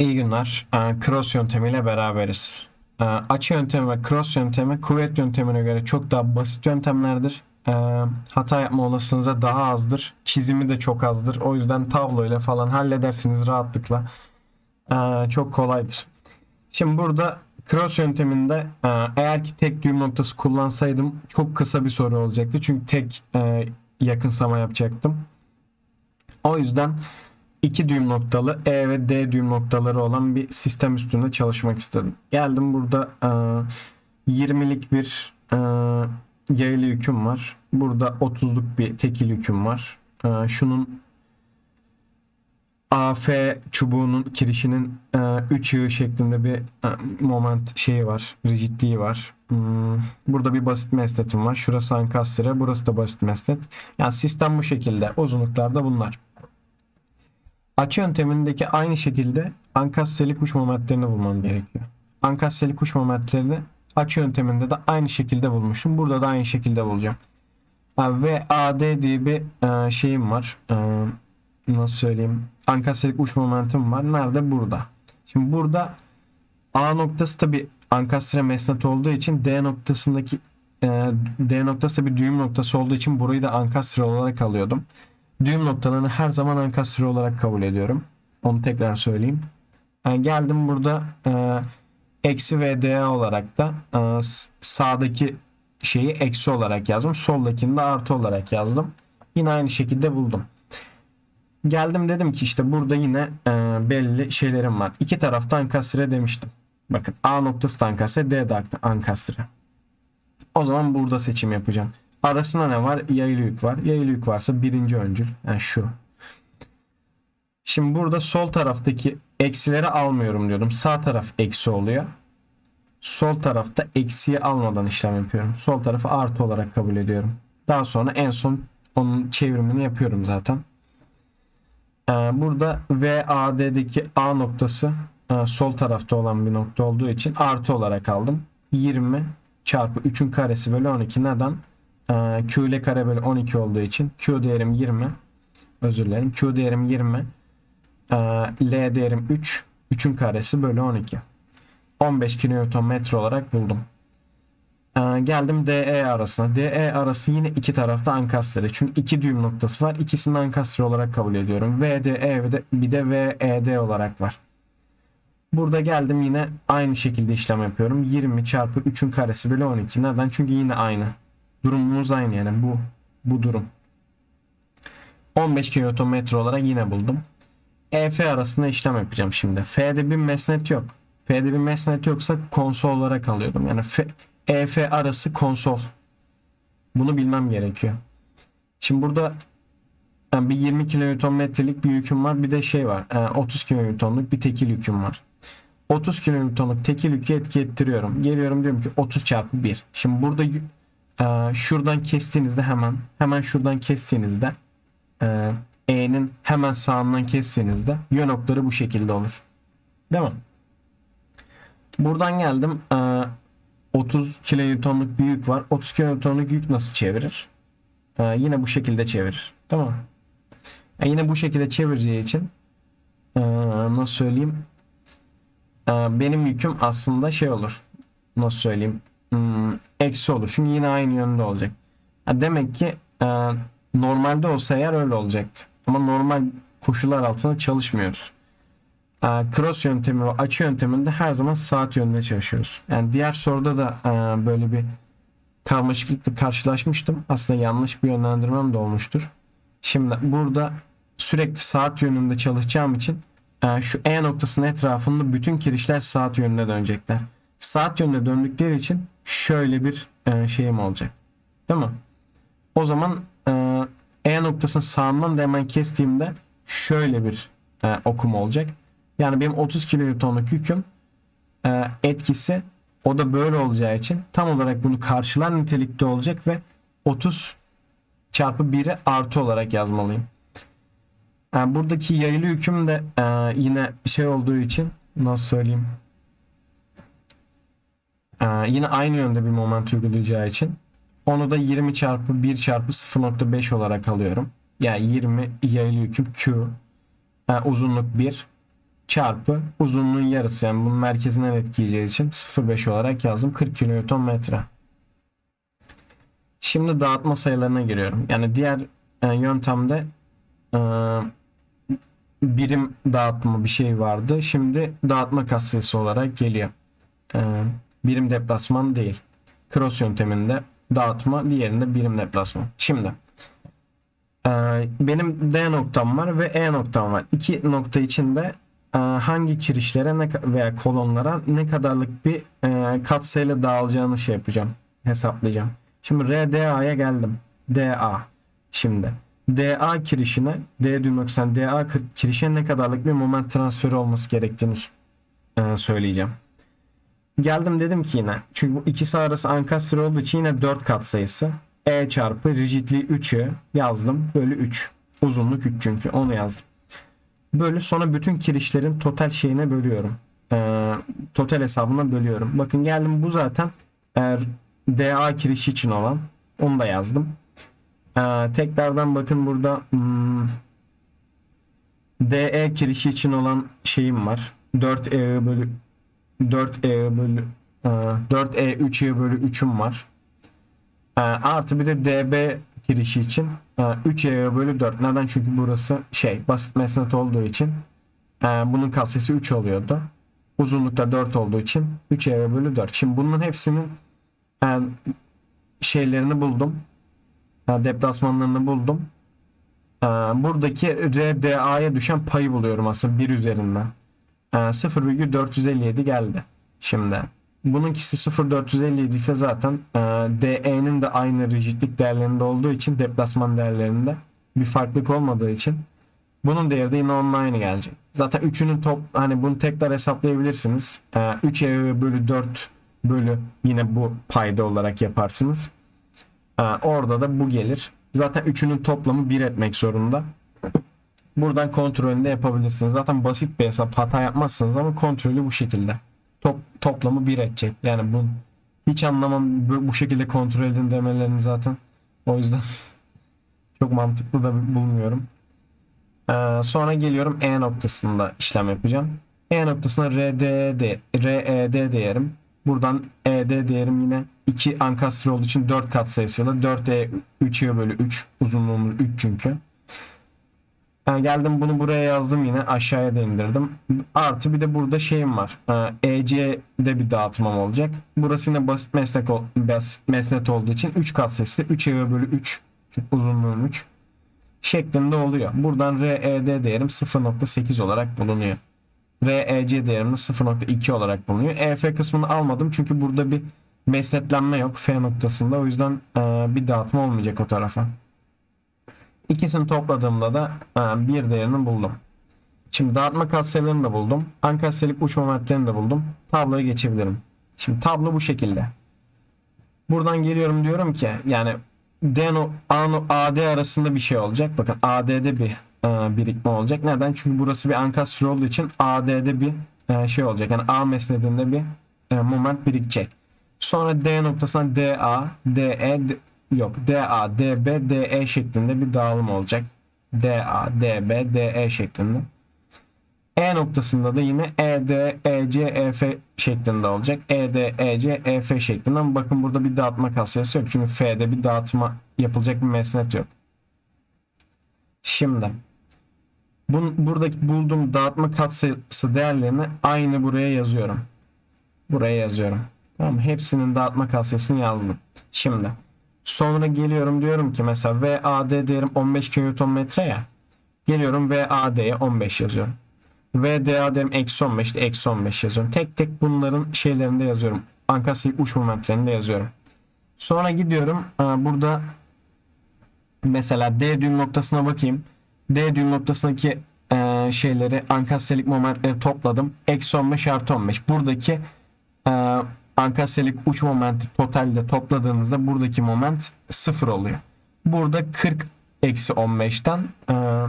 İyi günler. Ee, Cross yöntemiyle beraberiz. Ee, Açı yöntemi ve cross yöntemi kuvvet yöntemine göre çok daha basit yöntemlerdir. Ee, Hata yapma olasılığınız daha azdır. Çizimi de çok azdır. O yüzden tabloyla falan halledersiniz rahatlıkla. Çok kolaydır. Şimdi burada cross yönteminde e, eğer ki tek düğüm noktası kullansaydım çok kısa bir soru olacaktı. Çünkü tek e, yakınsama yapacaktım. O yüzden iki düğüm noktalı E ve D düğüm noktaları olan bir sistem üstünde çalışmak istedim. Geldim burada e, 20'lik bir e, yaylı yüküm var. Burada 30'luk bir tekil yüküm var. E, şunun AF çubuğunun kirişinin 3 yığ şeklinde bir e, moment şeyi var. Rigidliği var. Hmm, Burada bir basit mesnetim var. Şurası ankastre. Burası da basit mesnet. Yani sistem bu şekilde. Uzunluklarda bunlar. Açı yöntemindeki aynı şekilde ankastreli kuş momentlerini bulmam gerekiyor. Ankastreli kuş momentlerini açı yönteminde de aynı şekilde bulmuştum. Burada da aynı şekilde bulacağım. Ve AD diye bir e, şeyim var. E, nasıl söyleyeyim? Ankastrelik uç momentum var. Nerede? Burada. Şimdi burada A noktası tabi ankastre mesnet olduğu için D noktasındaki e, D noktası bir düğüm noktası olduğu için burayı da ankastre olarak alıyordum. Düğüm noktalarını her zaman ankastre olarak kabul ediyorum. Onu tekrar söyleyeyim. Yani geldim burada e, eksi VDA olarak da e, sağdaki şeyi eksi olarak yazdım. Soldakini de artı olarak yazdım. Yine aynı şekilde buldum. Geldim dedim ki işte burada yine e, belli şeylerim var. İki tarafta ankastre demiştim. Bakın A noktası da ankastre, D de ankastre. O zaman burada seçim yapacağım. Arasında ne var? Yaylı yük var. Yaylı yük varsa birinci öncül. Yani şu. Şimdi burada sol taraftaki eksileri almıyorum diyordum. Sağ taraf eksi oluyor. Sol tarafta eksiyi almadan işlem yapıyorum. Sol tarafı artı olarak kabul ediyorum. Daha sonra en son onun çevrimini yapıyorum zaten. Ee, Burada VAD'deki A noktası e, sol tarafta olan bir nokta olduğu için artı olarak aldım. 20 çarpı 3'ün karesi bölü 12 neden? Ee, Q ile kare bölü 12 olduğu için Q değerim 20. Özür dilerim. Q değerim 20. Ee, L değerim 3. 3'ün karesi bölü 12. 15 Nm olarak buldum. Ee, geldim DE arasına. DE arası yine iki tarafta ankastre. Çünkü iki düğüm noktası var. İkisini ankastre olarak kabul ediyorum. VDE ve bir de VED olarak var. Burada geldim yine aynı şekilde işlem yapıyorum. 20 çarpı 3'ün karesi bölü 12. Neden? Çünkü yine aynı. Durumumuz aynı yani bu bu durum. 15 Nm olarak yine buldum. EF arasında işlem yapacağım şimdi. F'de bir mesnet yok. F'de bir mesnet yoksa konsol olarak alıyordum. Yani F, EF arası konsol. Bunu bilmem gerekiyor. Şimdi burada yani bir 20 kilonewtonmetrelik bir yüküm var. Bir de şey var. e, 30 kilonewtonluk bir tekil yüküm var. 30 kilonewtonluk tekil yükü etki ettiriyorum. Geliyorum diyorum ki 30 çarpı 1. Şimdi burada şuradan kestiğinizde hemen hemen şuradan kestiğinizde e, E'nin hemen sağından kestiğinizde yön okları bu şekilde olur. Değil mi? Buradan geldim. e, 30 kilonewtonluk bir yük var. 30 kilonewtonluk yük nasıl çevirir? E, yine bu şekilde çevirir. Tamam mı? E, yine bu şekilde çevireceği için e, nasıl söyleyeyim? Benim yüküm aslında şey olur. Nasıl söyleyeyim? Hmm, eksi olur. Çünkü yine aynı yönde olacak. Ha, demek ki e, normalde olsa eğer öyle olacaktı. Ama normal koşullar altında çalışmıyoruz. E, cross yöntemi ve açı yönteminde her zaman saat yönünde çalışıyoruz. Yani diğer soruda da e, böyle bir karmaşıklıkla karşılaşmıştım. Aslında yanlış bir yönlendirmem de olmuştur. Şimdi burada sürekli saat yönünde çalışacağım için e, şu E noktasının etrafında bütün kirişler saat yönüne dönecekler. Saat yönüne döndükleri için şöyle bir e, şeyim olacak. Değil mi? O zaman e, E noktasının sağından da hemen kestiğimde şöyle bir e, okum olacak. Yani benim 30 kilonewtonluk yüküm e, etkisi o da böyle olacağı için tam olarak bunu karşılar nitelikte olacak ve 30 çarpı 1'i artı olarak yazmalıyım. Yani buradaki yayılı yüküm de e, yine şey olduğu için nasıl söyleyeyim e, yine aynı yönde bir moment uygulayacağı için onu da 20 çarpı 1 çarpı 0.5 olarak alıyorum. Yani 20 yayılı yüküm Q e, uzunluk 1 çarpı uzunluğun yarısı yani bunun merkezinden etkileyeceği için 0.5 olarak yazdım 40 Newton metre. Şimdi dağıtma sayılarına giriyorum. Yani diğer e, yöntemde e, birim dağıtma bir şey vardı. Şimdi dağıtma katsayısı olarak geliyor. E, birim deplasman değil. Cross yönteminde dağıtma, diğerinde birim deplasman. Şimdi e, benim D noktam var ve E noktam var. İki nokta içinde e, hangi kirişlere ne veya kolonlara ne kadarlık bir e, katsayıyla dağılacağını şey yapacağım. Hesaplayacağım. Şimdi RDA'ya geldim. DA. Şimdi DA kirişine D düğüm noktasından DA kir- kirişe ne kadarlık bir moment transferi olması gerektiğini söyleyeceğim. Geldim dedim ki yine çünkü bu ikisi arası ankastre olduğu için yine 4 kat sayısı. E çarpı rigidliği 3'ü yazdım. Bölü 3. Uzunluk 3 çünkü onu yazdım. Bölü sonra bütün kirişlerin total şeyine bölüyorum. Ee, total hesabına bölüyorum. Bakın geldim bu zaten e, DA kirişi için olan. Onu da yazdım. Ee, tekrardan bakın burada hmm, DE kirişi için olan şeyim var. 4E bölü 4E bölü e, 4E 3E bölü 3'üm var. E, artı bir de DB girişi için e, 3E bölü 4. Neden? Çünkü burası şey basit mesnet olduğu için e, bunun katsayısı 3 oluyordu. Uzunlukta 4 olduğu için 3E bölü 4. Şimdi bunun hepsinin e, şeylerini buldum. E, deplasmanlarını buldum. E, buradaki RDA'ya düşen payı buluyorum aslında 1 üzerinden. E, 0,457 geldi. Şimdi bununkisi 0,457 ise zaten e, DE'nin de aynı rigidlik değerlerinde olduğu için deplasman değerlerinde bir farklılık olmadığı için bunun değeri de yine aynı gelecek. Zaten üçünün top hani bunu tekrar hesaplayabilirsiniz. E, 3 E bölü 4 bölü yine bu payda olarak yaparsınız. E, orada da bu gelir. Zaten üçünün toplamı 1 etmek zorunda. Buradan kontrolünü de yapabilirsiniz. Zaten basit bir hesap. Hata yapmazsınız ama kontrolü bu şekilde. Top, toplamı 1 edecek. Yani bu hiç anlamam bu, bu şekilde kontrol edin demelerini zaten. O yüzden çok mantıklı da bulmuyorum. Ee, sonra geliyorum E noktasında işlem yapacağım. E noktasına RD, RED değerim. Buradan ED değerim yine 2 ankastre olduğu için 4 kat sayısıyla 4E 3'e bölü 3 uzunluğumuz 3 çünkü. Yani geldim bunu buraya yazdım yine aşağıya da indirdim. Artı bir de burada şeyim var. Ee, EC'de bir dağıtmam olacak. Burası yine basit meslek ol- basit mesnet olduğu için 3 kat sayısı 3 eve bölü 3 uzunluğum 3 şeklinde oluyor. Buradan RED değerim 0.8 olarak bulunuyor. REC değerim de 0.2 olarak bulunuyor. EF kısmını almadım çünkü burada bir mesnetlenme yok F noktasında. O yüzden e, bir dağıtma olmayacak o tarafa. İkisini topladığımda da e, bir değerini buldum. Şimdi dağıtma katsayılarını da buldum. Ankasselik uç momentlerini de buldum. Tabloya geçebilirim. Şimdi tablo bu şekilde. Buradan geliyorum diyorum ki yani D no, A no, AD arasında bir şey olacak. Bakın AD'de bir e, birikme olacak. Neden? Çünkü burası bir ankastre olduğu için AD'de bir e, şey olacak. Yani A mesnedinde bir e, moment birikecek. Sonra D noktasına DA, DE, yok DA, DB, DE şeklinde bir dağılım olacak. DA, DB, DE şeklinde. E noktasında da yine ED, EC, EF şeklinde olacak. ED, EC, EF şeklinde ama bakın burada bir dağıtma katsayısı yok. Çünkü F'de bir dağıtma yapılacak bir mesnet yok. Şimdi bun, buradaki bulduğum dağıtma katsayısı değerlerini aynı buraya yazıyorum. Buraya yazıyorum. Tamam? Hepsinin dağıtma katsayısını yazdım. Şimdi sonra geliyorum diyorum ki mesela VAD değerim 15 Nm ya. Geliyorum VAD'ye 15 yazıyorum. VDA değerim eksi 15 işte eksi 15 yazıyorum. Tek tek bunların şeylerinde yazıyorum. Ankasayı uç momentlerinde yazıyorum. Sonra gidiyorum e, burada mesela D düğüm noktasına bakayım. D düğüm noktasındaki e, şeyleri ankasselik momentleri topladım. Eksi 15 artı 15. Buradaki e, ankasselik uç momenti totalde topladığınızda buradaki moment 0 oluyor. Burada 40 eksi 15'ten e,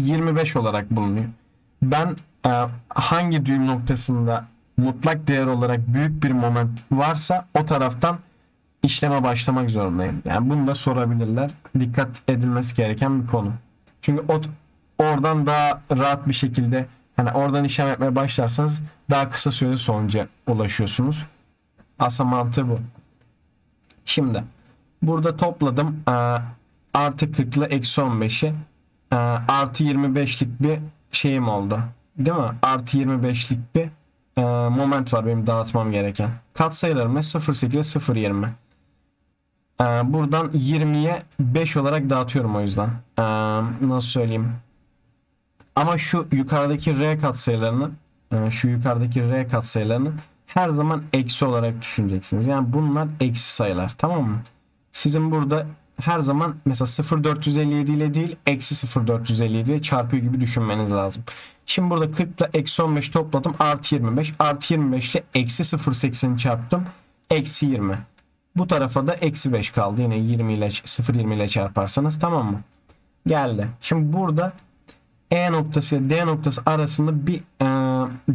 25 olarak bulunuyor. Ben e, hangi düğüm noktasında mutlak değer olarak büyük bir moment varsa o taraftan işleme başlamak zorundayım. Yani bunu da sorabilirler. Dikkat edilmesi gereken bir konu. Çünkü o oradan daha rahat bir şekilde hani oradan işlem yapmaya başlarsanız daha kısa sürede sonuca ulaşıyorsunuz. Aslında mantığı bu. Şimdi burada topladım. Artı 40 ile eksi 15'i ee, artı 25'lik bir şeyim oldu. Değil mi? Artı 25'lik bir moment var benim dağıtmam gereken. Katsayılarım ne? 0.8 ile 0.20. Ee, buradan 20'ye 5 olarak dağıtıyorum o yüzden. Nasıl söyleyeyim? Ama şu yukarıdaki R katsayılarını e, şu yukarıdaki R katsayılarını her zaman eksi olarak düşüneceksiniz. Yani bunlar eksi sayılar tamam mı? Sizin burada her zaman mesela 0.457 ile değil eksi 0.457 ile çarpıyor gibi düşünmeniz lazım. Şimdi burada 40 ile eksi 15 topladım artı 25 artı 25 ile eksi 0.80 çarptım eksi 20. Bu tarafa da eksi 5 kaldı. Yine 20 ile 0.20 ile çarparsanız tamam mı? Geldi. Şimdi burada E noktası ile D noktası arasında bir e,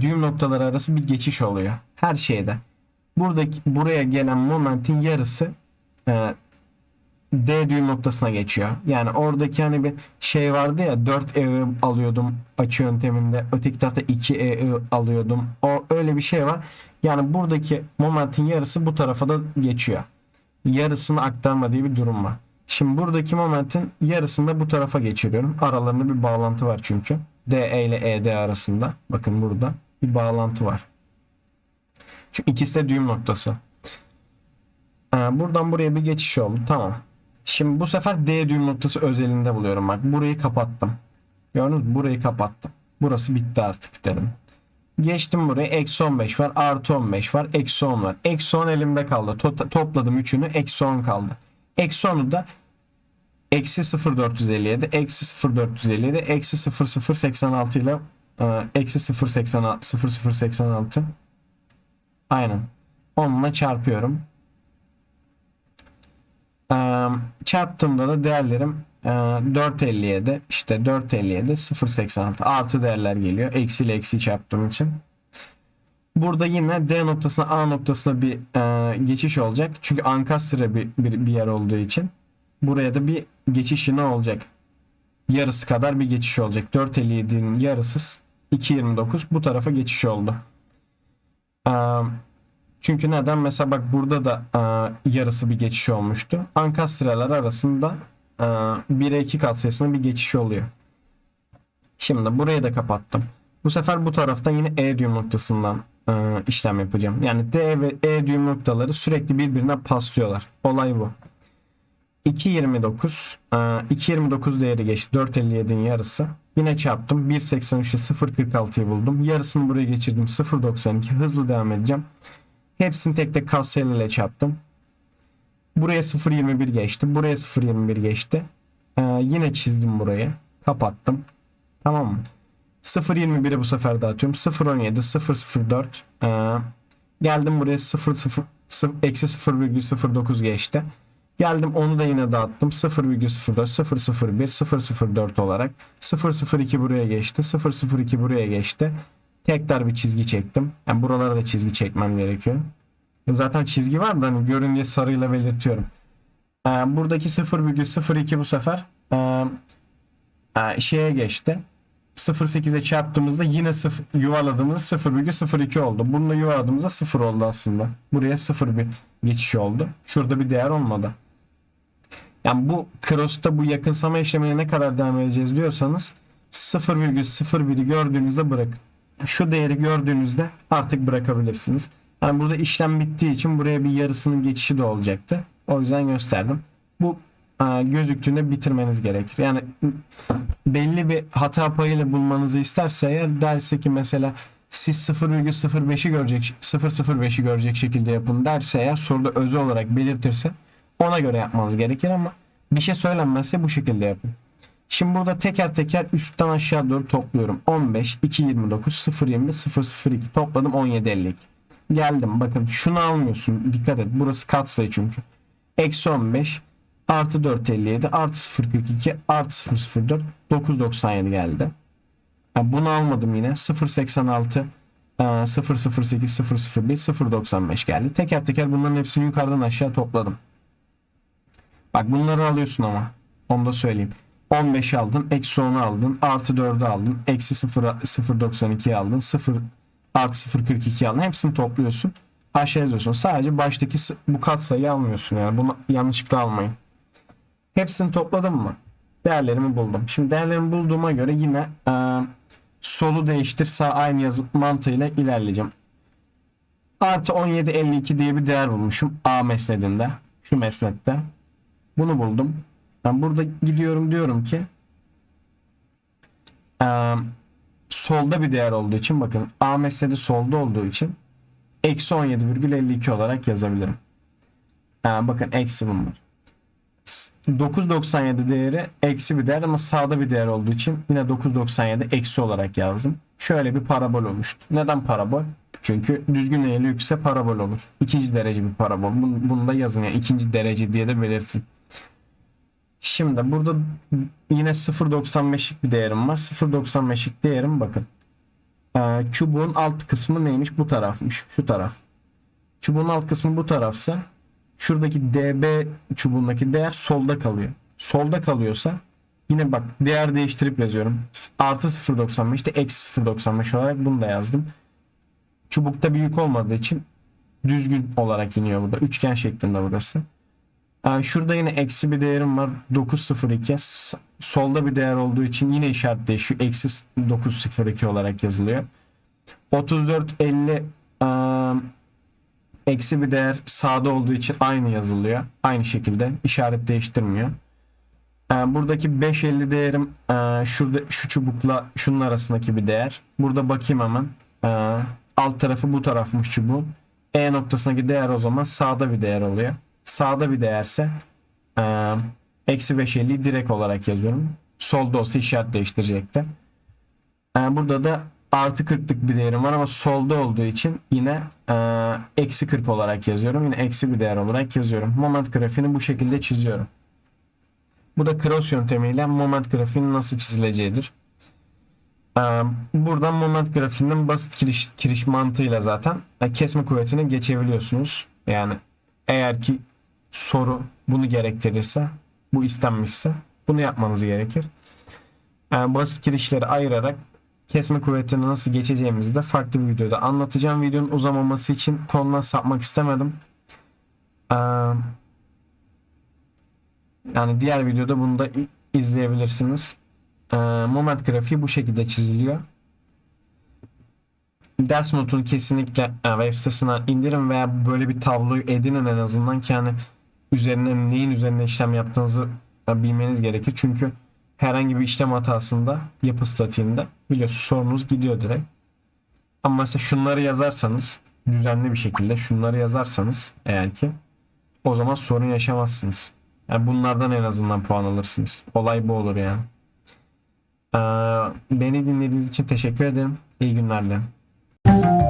düğüm noktaları arası bir geçiş oluyor. Her şeyde. Buradaki buraya gelen momentin yarısı e, D düğüm noktasına geçiyor. Yani oradaki hani bir şey vardı ya 4 E alıyordum açı yönteminde. Öteki tarafta 2 E alıyordum. O öyle bir şey var. Yani buradaki momentin yarısı bu tarafa da geçiyor. Yarısını aktarma diye bir durum var. Şimdi buradaki momentin yarısını da bu tarafa geçiriyorum. Aralarında bir bağlantı var çünkü. DE ile ED arasında. Bakın burada bir bağlantı var. Çünkü ikisi de düğüm noktası. Ee, buradan buraya bir geçiş oldu. Tamam. Şimdi bu sefer D düğüm noktası özelinde buluyorum. Bak burayı kapattım. Gördünüz? Burayı kapattım. Burası bitti artık dedim. Geçtim buraya. Eksi 15 var. Artı 15 var. Eksi 10 var. Eksi 10 elimde kaldı. To- topladım üçünü. Eksi 10 kaldı. Eksi 10'u da eksi 0.457 eksi 0.457 eksi 0.086 ile e, eksi 0.86 0.086 aynen onunla çarpıyorum. Ee, çarptığımda da değerlerim e, 4.57 işte 4.57 0.86 artı değerler geliyor. Eksi ile eksi çarptığım için. Burada yine D noktasına A noktasına bir e, geçiş olacak. Çünkü ankastre bir, bir, bir yer olduğu için. Buraya da bir geçiş yine olacak. Yarısı kadar bir geçiş olacak. 4.57'nin yarısı 2.29 bu tarafa geçiş oldu. Ee, çünkü neden? Mesela bak burada da e, yarısı bir geçiş olmuştu. Ankastreler arasında e, 1'e 2 katsayısında bir geçiş oluyor. Şimdi burayı da kapattım. Bu sefer bu taraftan yine E düğüm noktasından e, işlem yapacağım. Yani D ve E düğüm noktaları sürekli birbirine paslıyorlar. Olay bu. 2.29 e, 2.29 değeri geçti. 4.57'nin yarısı. Yine çarptım. 1.83'te 0.46'yı buldum. Yarısını buraya geçirdim. 0.92 hızlı devam edeceğim. Hepsini tek tek katsayılarıyla çarptım. Buraya 0.21 geçti. Buraya 0.21 geçti. Ee, yine çizdim burayı. Kapattım. Tamam mı? 0.21'i bu sefer dağıtıyorum. 0.17, 0.04. Ee, geldim buraya 0, 0, 0 eksi 0,09 geçti. Geldim onu da yine dağıttım. 0,04, 001, 004 olarak. 002 buraya geçti. 002 buraya geçti. Tekrar bir çizgi çektim. Yani buralara da çizgi çekmem gerekiyor. Zaten çizgi var da hani görün sarıyla belirtiyorum. Ee, buradaki 0,02 bu sefer e, e, şeye geçti. 0.8'e çarptığımızda yine 0, yuvarladığımızda 0,02 oldu. Bununla yuvarladığımızda 0 oldu aslında. Buraya 0 bir geçiş oldu. Şurada bir değer olmadı. Yani bu cross'ta bu yakınsama işlemine ne kadar devam edeceğiz diyorsanız 0,01'i gördüğünüzde bırakın. Şu değeri gördüğünüzde artık bırakabilirsiniz. Yani burada işlem bittiği için buraya bir yarısının geçişi de olacaktı. O yüzden gösterdim. Bu gözüktüğünde bitirmeniz gerekir. Yani belli bir hata payıyla bulmanızı isterse eğer derse ki mesela siz 0,05'i görecek 0,05'i görecek şekilde yapın derse eğer soruda özel olarak belirtirse ona göre yapmanız gerekir ama bir şey söylenmezse bu şekilde yapın. Şimdi burada teker teker üstten aşağı doğru topluyorum. 15, 229, 020, 002 topladım 1752. Geldim bakın şunu almıyorsun dikkat et burası katsayı çünkü. Eksi 15 artı 457 artı 042 artı 004 997 geldi. Yani bunu almadım yine 086 008 001 095 geldi. Teker teker bunların hepsini yukarıdan aşağı topladım. Bak bunları alıyorsun ama. Onu da söyleyeyim. 15 aldın, eksi 10'u aldın, artı 4'ü aldın, eksi 0, 0.92 aldın, 0 artı 0.42 aldın. Hepsini topluyorsun. Aşağı yazıyorsun. Sadece baştaki bu katsayıyı almıyorsun yani. Bunu yanlışlıkla almayın. Hepsini topladım mı? Değerlerimi buldum. Şimdi değerlerimi bulduğuma göre yine e, solu değiştir sağ aynı yazı mantığıyla ilerleyeceğim. Artı 17.52 diye bir değer bulmuşum A mesnedinde. Şu mesnette. Bunu buldum. Ben burada gidiyorum diyorum ki e, solda bir değer olduğu için bakın A mesnedi solda olduğu için eksi 17,52 olarak yazabilirim. E, bakın eksi bunlar. S- 9.97 değeri eksi bir değer ama sağda bir değer olduğu için yine 9.97 eksi olarak yazdım. Şöyle bir parabol oluştu. Neden parabol? Çünkü düzgün eğri yükse parabol olur. İkinci derece bir parabol. Bunu, da yazın yani ikinci derece diye de belirtin. Şimdi burada yine 0.95'lik bir değerim var. 0.95'lik değerim bakın. Ee, çubuğun alt kısmı neymiş? Bu tarafmış. Şu taraf. Çubuğun alt kısmı bu tarafsa şuradaki DB çubuğundaki değer solda kalıyor. Solda kalıyorsa yine bak değer değiştirip yazıyorum. Artı 0.95 işte eksi 0.95 olarak bunu da yazdım. Çubukta bir yük olmadığı için düzgün olarak iniyor burada. Üçgen şeklinde burası. Ee, Şurada yine eksi bir değerim var. 902. S- Solda bir değer olduğu için yine işaret değişiyor. Eksi 902 olarak yazılıyor. 3450 eee, eksi bir değer sağda olduğu için aynı yazılıyor. Aynı şekilde işaret değiştirmiyor. Ee, buradaki 550 değerim eee, şurada şu çubukla şunun arasındaki bir değer. Burada bakayım hemen. Ee, alt tarafı bu tarafmış çubuğun. E noktasındaki değer o zaman sağda bir değer oluyor. Sağda bir değerse eee, eksi 550'yi direkt olarak yazıyorum. Solda olsa işaret değiştirecekti. Ee, burada da artı 40'lık bir değerim var ama solda olduğu için yine eee, eksi 40 olarak yazıyorum. Yine eksi bir değer olarak yazıyorum. Moment grafiğini bu şekilde çiziyorum. Bu da cross yöntemiyle moment grafiğinin nasıl çizileceğidir. Ee, Buradan moment grafiğinin basit kiriş, kiriş mantığıyla zaten e, kesme kuvvetine geçebiliyorsunuz. Yani eğer ki soru bunu gerektirirse, bu istenmişse bunu yapmanız gerekir. Ee, basit kirişleri ayırarak kesme kuvvetine nasıl geçeceğimizi de farklı bir videoda anlatacağım. Videonun uzamaması için konudan sapmak istemedim. Ee, yani diğer videoda bunu da izleyebilirsiniz. Ee, moment grafiği bu şekilde çiziliyor. Ders notunu kesinlikle e, web sitesinden indirin veya böyle bir tabloyu edinin en azından ki hani üzerine neyin üzerine işlem yaptığınızı e, bilmeniz gerekir. Çünkü herhangi bir işlem hatasında yapı statiğinde biliyorsunuz sorunuz gidiyor direkt. Ama mesela şunları yazarsanız düzenli bir şekilde şunları yazarsanız eğer ki o zaman sorun yaşamazsınız. Yani bunlardan en azından puan alırsınız. Olay bu olur yani. Ee, beni dinlediğiniz için teşekkür ederim. İyi günler dilerim.